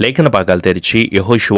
లేఖన భాగాలు తెరిచి యహోశివ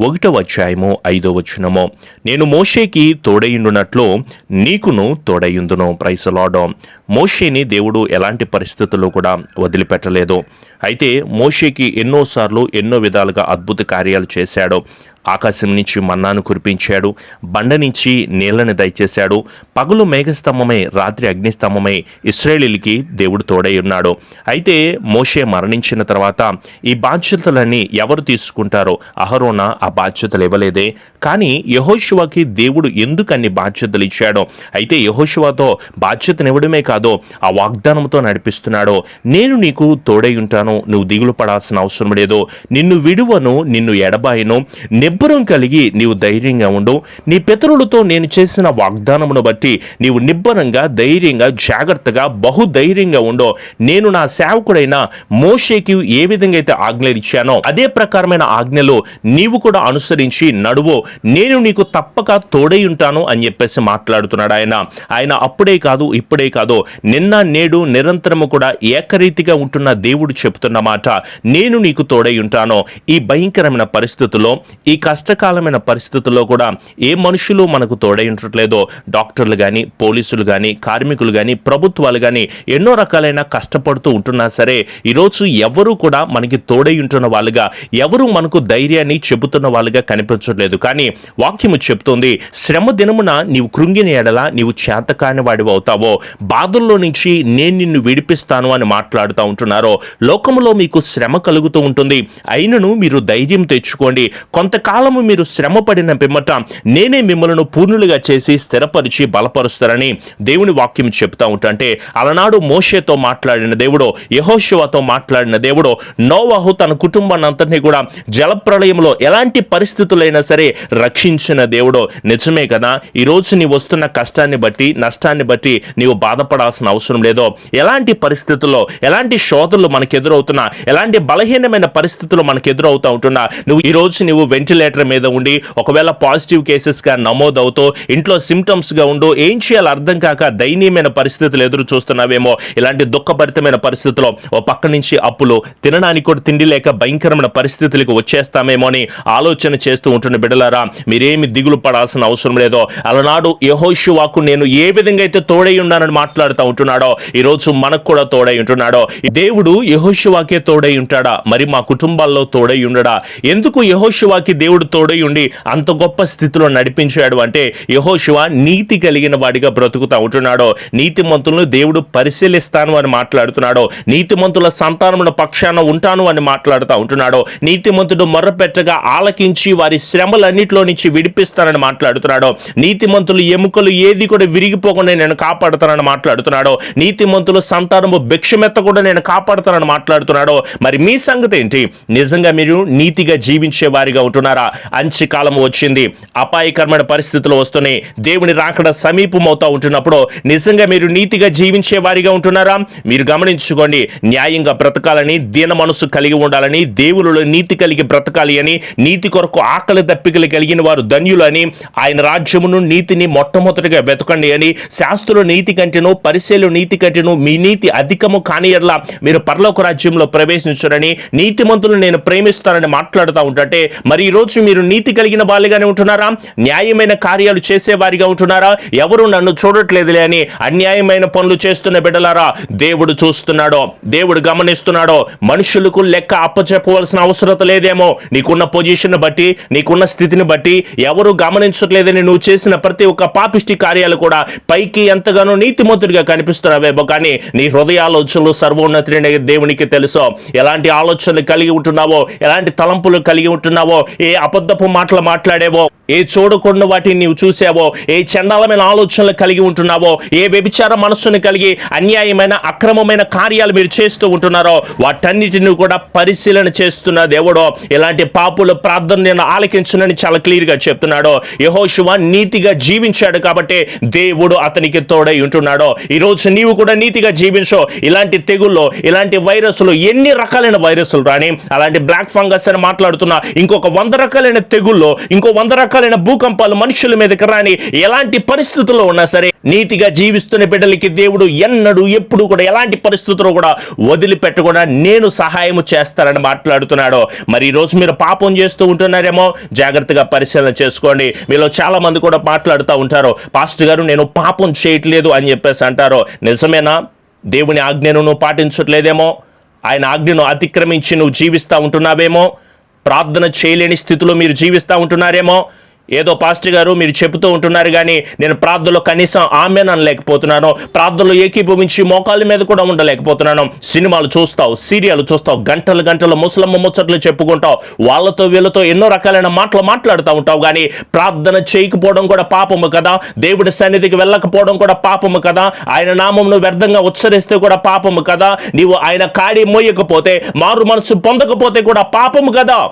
ఒకటవ అధ్యాయము ఐదో వచనము నేను మోషేకి తోడయుండునట్లు నీకును తోడయుందును. ప్రైసలాడో మోషేని దేవుడు ఎలాంటి పరిస్థితుల్లో కూడా వదిలిపెట్టలేదు. అయితే మోషేకి ఎన్నోసార్లు ఎన్నో విధాలుగా అద్భుత కార్యాలు చేశాడు. ఆకాశం నుంచి మన్నాను కురిపించాడు. బండ నుంచి నీళ్ళను దయచేశాడు. పగులు మేఘస్తంభమై రాత్రి అగ్నిస్తంభమై ఇస్రాయేలీలకి దేవుడు తోడై ఉన్నాడు. అయితే మోషే మరణించిన తర్వాత ఈ బాధ్యతలన్నీ ఎవరు తీసుకుంటారో అహరోన ఆ బాధ్యతలు ఇవ్వలేదే. కానీ యహోశివకి దేవుడు ఎందుకు అన్ని బాధ్యతలు ఇచ్చాడో అయితే యహోశివతో బాధ్యతనివ్వడమే కాదో ఆ వాగ్దానంతో నడిపిస్తున్నాడో నేను నీకు తోడై ఉంటాను. నువ్వు దిగులు పడాల్సిన అవసరం లేదు. నిన్ను విడువను నిన్ను ఎడబాయను. నిబ్బరం కలిగి నీవు ధైర్యంగా ఉండు. నీ పితరులతో నేను చేసిన వాగ్దానమును బట్టి నీవు నిబ్బరంగా ధైర్యంగా జాగ్రత్తగా బహుధైర్యంగా ఉండో. నేను నా సేవకుడైన మోషేకి ఏ విధంగా అయితే ఆజ్ఞలు ఇచ్చానో అదే ప్రకారమైన ఆజ్ఞలు నీవు కూడా అనుసరించి నడువో. నేను నీకు తప్పక తోడై ఉంటాను అని చెప్పేసి మాట్లాడుతున్నాడు ఆయన. ఆయన అప్పుడే కాదు ఇప్పుడే కాదు. నిన్న నేడు నిరంతరము కూడా ఏకరీతిగా ఉంటున్న దేవుడు చెప్తున్న మాట నేను నీకు తోడై ఉంటాను ఈ భయంకరమైన పరిస్థితుల్లో ఈ కష్టకాలమైన పరిస్థితుల్లో కూడా ఏ మనుషులు మనకు తోడై ఉండట్లేదో డాక్టర్లు కానీ పోలీసులు కానీ కార్మికులు కానీ ప్రభుత్వాలు కానీ ఎన్నో రకాలైన కష్టపడుతూ ఉంటున్నా సరే ఈరోజు ఎవరు కూడా మనకి తోడై ఉంటున్న వాళ్ళుగా ఎవరు మనకు ధైర్యాన్ని చెబుతున్న వాళ్ళుగా కనిపించట్లేదు. కానీ వాక్యము చెబుతుంది శ్రమ దినమున నీవు కృంగిన ఎడల నీవు చేతకాని వాడివి అవుతావో బాధల్లో నుంచి నేను నిన్ను విడిపిస్తాను అని మాట్లాడుతూ ఉంటున్నారో లోకములో మీకు శ్రమ కలుగుతూ ఉంటుంది. అయినను మీరు ధైర్యం తెచ్చుకోండి. కొంతకాలము మీరు శ్రమ పడిన పిమ్మట నేనే మిమ్మలను పూర్ణులుగా చేసి స్థిరపరిచి బలపరుస్తారని దేవుని వాక్యం చెప్తా ఉంటే. అలనాడు మోషేతో మాట్లాడిన దేవుడో యహోశివతో మాట్లాడిన దేవుడో నోవాహు తన కుటుంబాన్ని అంతటినీ కూడా జలప్రళయంలో ఎలాంటి పరిస్థితులైనా సరే రక్షించిన దేవుడో. నిజమే కదా ఈరోజు నీ వస్తున్న కష్టాన్ని బట్టి నష్టాన్ని బట్టి నీవు బాధపడాల్సిన అవసరం లేదో. ఎలాంటి పరిస్థితుల్లో ఎలాంటి శోధనలు మనకెదురో ఎదురవుతున్నా. ఎలాంటి బలహీనమైన పరిస్థితులు మనకు ఎదురవుతూ ఉంటున్నా. నువ్వు ఈ రోజు నువ్వు వెంటిలేటర్ మీద ఉండి ఒకవేళ పాజిటివ్ కేసెస్గా నమోదవుతూ ఇంట్లో సిమ్టమ్స్గా ఉండు ఏం చేయాలో అర్థం కాక దయనీయమైన పరిస్థితులు ఎదురు చూస్తున్నావేమో. ఇలాంటి దుఃఖభరితమైన పరిస్థితుల్లో ఓ పక్క నుంచి అప్పులు తినడానికి కూడా తిండి లేక భయంకరమైన పరిస్థితులకు వచ్చేస్తామేమో అని ఆలోచన చేస్తూ ఉంటున్న బిడలారా మీరేమి దిగులు పడాల్సిన అవసరం లేదో. అలనాడు యహోషువాకు నేను ఏ విధంగా అయితే తోడై ఉన్నానని మాట్లాడుతూ ఉంటున్నాడో ఈరోజు మనకు కూడా తోడై ఉంటున్నాడో. దేవుడు యహోశివాకే తోడై ఉంటాడా? మరి మా కుటుంబాల్లో తోడై ఉండడా? ఎందుకు యహోశివాకి దేవుడు తోడై ఉండి అంత గొప్ప స్థితిలో నడిపించాడు అంటే యహోశివ నీతి కలిగిన వాడిగా బ్రతుకుతా ఉంటున్నాడో నీతిమంతులను దేవుడు పరిశీలిస్తాను అని మాట్లాడుతున్నాడో నీతిమంతుల సంతానమున పక్షాన ఉంటాను అని మాట్లాడుతూ ఉంటున్నాడో నీతిమంతుడు మొర్రపెట్టగా ఆలకించి వారి శ్రమలన్నింటిలో నుంచి విడిపిస్తానని మాట్లాడుతున్నాడో నీతిమంతులు ఎముకలు ఏది కూడా విరిగిపోకుండా నేను కాపాడుతానని మాట్లాడుతున్నాడో నీతిమంతులు సంతానము భిక్షమెత్తకుండా నేను కాపాడుతానని మాట్లాడుతున్నాడో? మరి మీ సంగతి ఏంటి నిజంగా మీరు నీతిగా జీవించే వారిగా ఉంటున్నారా? అంచి కాలం వచ్చింది. అపాయకరమైన పరిస్థితులు వస్తున్నాయి. దేవుని రాకడ సమీపం అవుతా ఉంటున్నప్పుడు నిజంగా మీరు నీతిగా జీవించే వారిగా ఉంటున్నారా? మీరు గమనించుకోండి. న్యాయంగా బ్రతకాలని దీన మనసు కలిగి ఉండాలని దేవులలో నీతి కలిగి బ్రతకాలి అని నీతి కొరకు ఆకలి దప్పికలు కలిగిన వారు ధన్యులు అని ఆయన రాజ్యమును నీతిని మొట్టమొదటిగా వెతకండి అని శాస్త్రుల నీతి కంటేను పరిశీలు నీతి కంటేను మీ నీతి అధికము కాని మీరు పరలోక రాజ్యంలో ప్రవేశించరని నీతిమంతులు నేను ప్రేమిస్తానని మాట్లాడుతూ ఉంటే మరి ఈ రోజు మీరు నీతి కలిగిన వాళ్ళుగానే ఉంటున్నారా? న్యాయమైన కార్యాలు చేసే వారిగా ఉంటున్నారా? ఎవరు నన్ను చూడట్లేదులే అని అన్యాయమైన పనులు చేస్తున్న బిడ్డలారా దేవుడు చూస్తున్నాడో దేవుడు గమనిస్తున్నాడో మనుషులకు లెక్క అప్పచెప్పవలసిన అవసరం లేదేమో. నీకున్న పొజిషన్ బట్టి నీకున్న స్థితిని బట్టి ఎవరు గమనించట్లేదని నువ్వు చేసిన ప్రతి ఒక్క పాపిష్టి కార్యాలు కూడా పైకి ఎంతగానో నీతిమంతుడిగా కనిపిస్తున్నావేమో. కానీ నీ హృదయ ఆలోచనలు దేవునికి తెలుసో. ఎలాంటి ఆలోచనలు కలిగి ఉంటున్నావో ఎలాంటి తలంపులు కలిగి ఉంటున్నావో ఏ అబద్ధపు మాటలు మాట్లాడేవో ఏ చూడకుండా వాటిని నీవు చూసావో ఏ చండాలమైన ఆలోచనలు కలిగి ఉంటున్నావో ఏ వ్యభిచార మనస్సును కలిగి అన్యాయమైన అక్రమమైన కార్యాలు మీరు చేస్తూ ఉంటున్నారో వాటన్నిటిని కూడా పరిశీలన చేస్తున్న దేవుడో ఇలాంటి పాపుల ప్రార్థన నేను ఆలకించునని చాలా క్లియర్గా చెప్తున్నాడో యహోశివ నీతిగా జీవించాడు కాబట్టి దేవుడు అతనికి తోడై ఉంటున్నాడో ఈరోజు నీవు కూడా నీతిగా జీవించో ఇలాంటి తెగుల్లో ఇలాంటి వైరస్లు ఎన్ని రకాలైన వైరస్లు రాని అలాంటి బ్లాక్ ఫంగస్ అని మాట్లాడుతున్నా ఇంకొక వంద రకాలైన తెగుల్లో ఇంకో వంద రకాల రకాలైన భూకంపాలు మనుషుల మీదకి రాని ఎలాంటి పరిస్థితుల్లో ఉన్నా సరే నీతిగా జీవిస్తున్న బిడ్డలకి దేవుడు ఎన్నడు ఎప్పుడు కూడా ఎలాంటి పరిస్థితుల్లో కూడా వదిలిపెట్టకుండా నేను సహాయం చేస్తానని మాట్లాడుతున్నాడు. మరి ఈరోజు రోజు మీరు పాపం చేస్తూ ఉంటున్నారేమో? జాగ్రత్తగా పరిశీలన చేసుకోండి. మీలో చాలా మంది కూడా మాట్లాడుతూ ఉంటారు. పాస్టర్ గారు నేను పాపం చేయట్లేదు అని చెప్పేసి అంటారు. నిజమేనా? దేవుని ఆజ్ఞను నువ్వు పాటించట్లేదేమో? ఆయన ఆజ్ఞను అతిక్రమించి నువ్వు జీవిస్తూ ఉంటున్నావేమో? ప్రార్థన చేయలేని స్థితిలో మీరు జీవిస్తూ ఉంటున్నారేమో? ఏదో పాస్టర్ గారు మీరు చెబుతూ ఉంటున్నారు కానీ నేను ప్రార్థనలో కనీసం ఆమెను అనలేకపోతున్నాను. ప్రార్థనలో ఏకీభవించి మోకాళ్ళ మీద కూడా ఉండలేకపోతున్నాను. సినిమాలు చూస్తావు సీరియల్ చూస్తావు గంటలు గంటలు ముసలమ్మ ముచ్చట్లు చెప్పుకుంటావు వాళ్ళతో వీళ్ళతో ఎన్నో రకాలైన మాటలు మాట్లాడుతూ ఉంటావు కానీ ప్రార్థన చేయకపోవడం కూడా పాపము కదా. దేవుడి సన్నిధికి వెళ్ళకపోవడం కూడా పాపము కదా. ఆయన నామంను వ్యర్థంగా ఉచ్చరిస్తే కూడా పాపము కదా. నీవు ఆయన కాడి మోయకపోతే మారు మనసు పొందకపోతే కూడా పాపము కదా.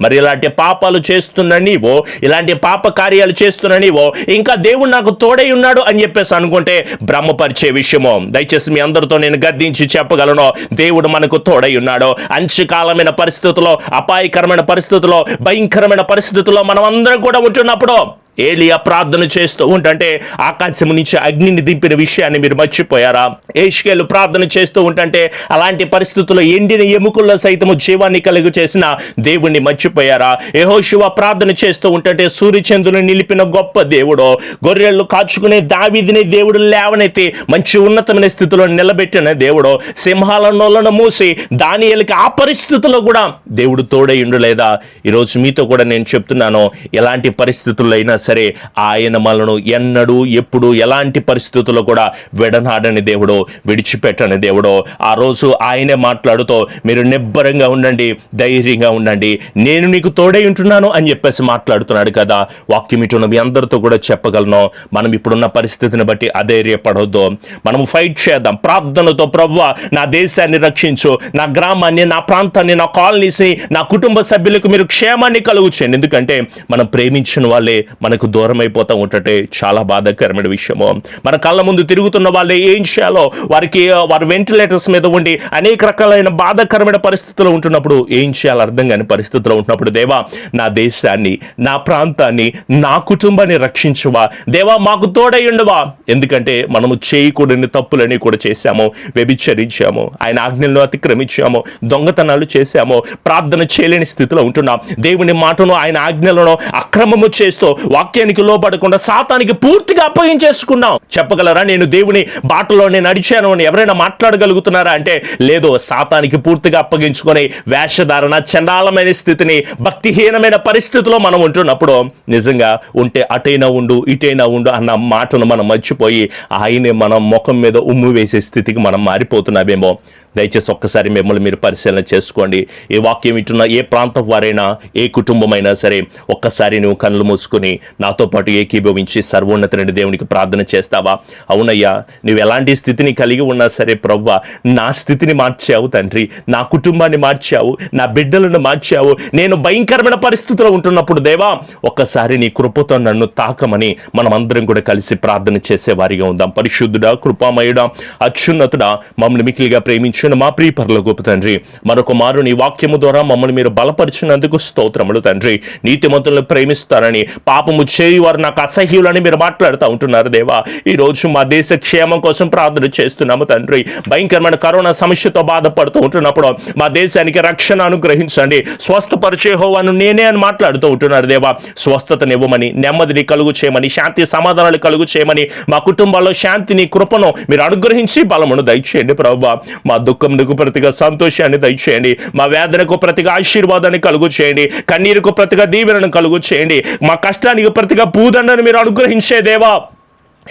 మరి ఇలాంటి పాపాలు చేస్తున్న నీవో ఇలాంటి పాప కార్యాలు చేస్తున్న నీవో ఇంకా దేవుడు నాకు తోడై ఉన్నాడు అని చెప్పేసి అనుకుంటే బ్రహ్మపరిచే విషయమో. దయచేసి మీ అందరితో నేను గద్దించి చెప్పగలను దేవుడు మనకు తోడై ఉన్నాడు. అంచుకాలమైన పరిస్థితుల్లో అపాయకరమైన పరిస్థితుల్లో భయంకరమైన పరిస్థితుల్లో మనం అందరం కూడా ఉంటున్నప్పుడు ఏలియా ప్రార్థన చేస్తూ ఉంటంటే ఆకాశం నుంచి అగ్నిని దింపిన విషయాన్ని మీరు మర్చిపోయారా? ఏషికేలు ప్రార్థన చేస్తూ ఉంటంటే అలాంటి పరిస్థితుల్లో ఎండిన ఎముకల్లో సైతము జీవాన్ని కలుగు చేసిన దేవుణ్ణి మర్చిపోయారా? యహోశివ ప్రార్థన చేస్తూ ఉంటుంటే సూర్యచంద్రుని నిలిపిన గొప్ప దేవుడు గొర్రెలు కాచుకునే దావీదిని దేవుడు లేవనైతే మంచి ఉన్నతమైన స్థితిలో నిలబెట్టిన దేవుడు సింహాల నోళ్ళను మూసి దానియలకి ఆ పరిస్థితుల్లో కూడా దేవుడు తోడైండు లేదా ఈరోజు మీతో కూడా నేను చెప్తున్నాను ఎలాంటి పరిస్థితుల్లో అయినా సరే ఆయన మనను ఎన్నడూ ఎప్పుడు ఎలాంటి పరిస్థితుల్లో కూడా విడనాడని దేవుడో విడిచిపెట్టని దేవుడో ఆ రోజు ఆయనే మాట్లాడుతూ మీరు నిబ్బరంగా ఉండండి ధైర్యంగా ఉండండి నేను నీకు తోడై ఉంటున్నాను అని చెప్పేసి మాట్లాడుతున్నాడు కదా. వాక్యం ఇటున్న మీ అందరితో కూడా చెప్పగలను. మనం ఇప్పుడున్న పరిస్థితిని బట్టి అధైర్యపడవద్దు మనం ఫైట్ చేద్దాం. ప్రార్థనతో ప్రవ్వ నా దేశాన్ని రక్షించు. నా గ్రామాన్ని నా ప్రాంతాన్ని నా కాలనీస్ని నా కుటుంబ సభ్యులకు మీరు క్షేమాన్ని కలుగు చేయండి ఎందుకంటే మనం ప్రేమించిన వాళ్ళే మన మనకు దూరం అయిపోతూ ఉంటే చాలా బాధాకరమైన విషయము. మన కళ్ళ ముందు తిరుగుతున్న వాళ్ళు ఏం చేయాలో వారికి వారి వెంటిలేటర్స్ మీద ఉండి అనేక రకాలైన బాధాకరమైన పరిస్థితుల్లో ఉంటున్నప్పుడు ఏం చేయాలో అర్థం కాని పరిస్థితుల్లో ఉంటున్నప్పుడు దేవా నా దేశాన్ని నా ప్రాంతాన్ని నా కుటుంబాన్ని రక్షించువా? దేవా మాకు తోడై ఉండవా? ఎందుకంటే మనము చేయకూడని తప్పులని కూడా చేశాము వ్యభిచరించాము ఆయన ఆజ్ఞలను అతిక్రమించాము దొంగతనాలు చేశాము ప్రార్థన చేయలేని స్థితిలో ఉంటున్నాం. దేవుని మాటను ఆయన ఆజ్ఞలను అక్రమము చేస్తూ వాక్యానికి లోపడకుండా సాతానికి పూర్తిగా అప్పగించేసుకున్నాం చెప్పగలరా? నేను దేవుని బాటలో నేను నడిచాను అని ఎవరైనా మాట్లాడగలుగుతున్నారా? అంటే లేదు సాతానికి పూర్తిగా అప్పగించుకొని వేషధారణ చండాలమైన స్థితిని భక్తిహీనమైన పరిస్థితిలో మనం ఉంటున్నప్పుడు నిజంగా ఉంటే అటైనా ఉండు ఇటైనా ఉండు అన్న మాటను మనం మర్చిపోయి ఆయనే మనం ముఖం మీద ఉమ్ము వేసే స్థితికి మనం మారిపోతున్నామేమో దయచేసి ఒక్కసారి మిమ్మల్ని మీరు పరిశీలన చేసుకోండి. ఏ వాక్యం ఇటున్న ఏ ప్రాంతం వారైనా ఏ కుటుంబమైనా సరే ఒక్కసారి నువ్వు కళ్ళు మూసుకుని నాతో పాటు ఏకీభవించి సర్వోన్నతుని దేవునికి ప్రార్థన చేస్తావా? అవునయ్యా నువ్వు ఎలాంటి స్థితిని కలిగి ఉన్నా సరే ప్రవ్వ నా స్థితిని మార్చావు తండ్రి. నా కుటుంబాన్ని మార్చావు నా బిడ్డలను మార్చావు. నేను భయంకరమైన పరిస్థితిలో ఉంటున్నప్పుడు దేవా ఒక్కసారి నీ కృపతో నన్ను తాకమని మనం అందరం కూడా కలిసి ప్రార్థన చేసే వారిగా ఉందాం. పరిశుద్ధుడా కృపామయుడా అత్యున్నతుడా మమ్మల్ని మికిలిగా ప్రేమించిన మా ప్రియ గొప్ప తండ్రి మరొక మారు నీ వాక్యము ద్వారా మమ్మల్ని మీరు బలపరిచినందుకు స్తోత్రములు తండ్రి. నీతిమంతులను ప్రేమిస్తారని పాపము చేయి వారు నాకు అసహ్యులని మీరు మాట్లాడుతూ ఉంటున్నారు దేవా. ఈ రోజు మా దేశ క్షేమం కోసం ప్రార్థన చేస్తున్నాము తండ్రి. భయంకరమైన కరోనా సమస్యతో బాధపడుతూ ఉంటున్నప్పుడు మా దేశానికి రక్షణ అనుగ్రహించండి. స్వస్థపరిచే హోవాను నేనే అని మాట్లాడుతూ ఉంటున్నారు దేవా. స్వస్థతనివ్వమని నెమ్మదిని కలుగు చేయమని శాంతి సమాధానాలు కలుగు చేయమని మా కుటుంబాల్లో శాంతిని కృపను మీరు అనుగ్రహించి బలమును దయచేయండి ప్రభు. మా దుఃఖమునకు ప్రతిగా సంతోషాన్ని దయచేయండి. మా వేదనకు ప్రతిగా ఆశీర్వాదాన్ని కలుగు చేయండి కన్నీరుకు ప్రతిగా దీవెనను కలుగు చేయండి మా కష్టానికి ప్రతిగా పూదండను మీరు అనుగ్రహించే దేవా.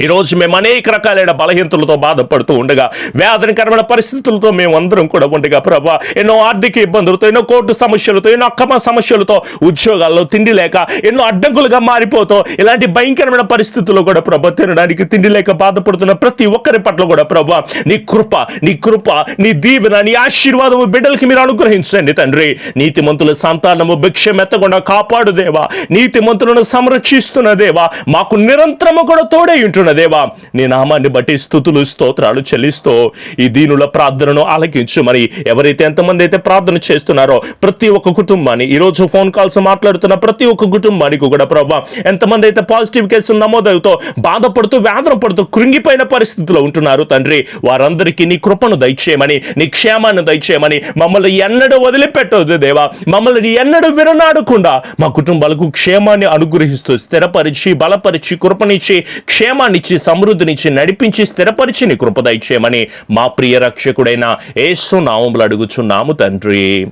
ఈరోజు మేము అనేక రకాలైన బలహీనతలతో బాధపడుతూ ఉండగా వేదనకరమైన పరిస్థితులతో మేము అందరం కూడా ఉండగా ప్రభా ఎన్నో ఆర్థిక ఇబ్బందులతో ఎన్నో కోర్టు సమస్యలతో ఎన్నో అక్రమ సమస్యలతో ఉద్యోగాల్లో తిండి లేక ఎన్నో అడ్డంకులుగా మారిపోతూ ఇలాంటి భయంకరమైన పరిస్థితుల్లో కూడా ప్రభా తినడానికి తిండి లేక బాధపడుతున్న ప్రతి ఒక్కరి పట్ల కూడా ప్రభా నీ కృప నీ కృప నీ దీవెన నీ ఆశీర్వాదము బిడ్డలకి మీరు అనుగ్రహించండి తండ్రి. నీతిమంతుల సంతానము భిక్ష మెత్తకుండా కాపాడు దేవా. నీతిమంతులను సంరక్షిస్తున్న దేవా. మాకు నిరంతరము కూడా తోడై ఉంటున్న ఉన్న దేవా నీ నామాన్ని బట్టి స్థుతులు స్తోత్రాలు చెల్లిస్తూ ఈ దీనుల ప్రార్థనను ఆలకించమని ఎవరైతే ఎంతమంది అయితే ప్రార్థన చేస్తున్నారో ప్రతి ఒక్క కుటుంబాన్ని ఈ రోజు ఫోన్ కాల్స్ మాట్లాడుతున్న ప్రతి ఒక్క కుటుంబానికి కూడా ప్రభావ ఎంతమంది అయితే పాజిటివ్ కేసులు నమోదవుతో బాధపడుతూ వేదన పడుతూ కృంగిపోయిన పరిస్థితిలో ఉంటున్నారు తండ్రి వారందరికీ నీ కృపను దయచేయమని నీ క్షేమాన్ని దయచేయమని మమ్మల్ని ఎన్నడూ వదిలిపెట్టవద్దు దేవా. మమ్మల్ని ఎన్నడూ విరనాడకుండా మా కుటుంబాలకు క్షేమాన్ని అనుగ్రహిస్తూ స్థిరపరిచి బలపరిచి కృపనిచ్చి క్షేమాన్ని క్షేమాన్నిచ్చి సమృద్ధినిచ్చి నడిపించి స్థిరపరిచి నీ కృప దయచేయమని మా ప్రియ రక్షకుడైన ఏసు నామములు అడుగుచున్నాము తండ్రి.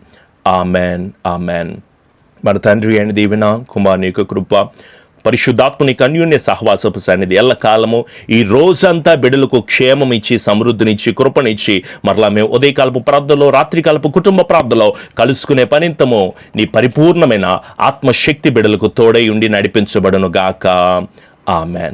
ఆమెన్. ఆమెన్. మన తండ్రి అయిన దీవెన కుమారుని యొక్క కృప పరిశుద్ధాత్మని అన్యోన్య సహవాసపు సన్నిధి ఎల్లకాలము ఈ రోజంతా బిడలకు క్షేమం ఇచ్చి సమృద్ధినిచ్చి కృపనిచ్చి మరలా మేము ఉదయకాలపు ప్రార్థనలో రాత్రికాలపు కుటుంబ ప్రార్థనలో కలుసుకునే పనింతము నీ పరిపూర్ణమైన ఆత్మశక్తి బిడలకు తోడై ఉండి నడిపించబడును గాక. ఆమెన్.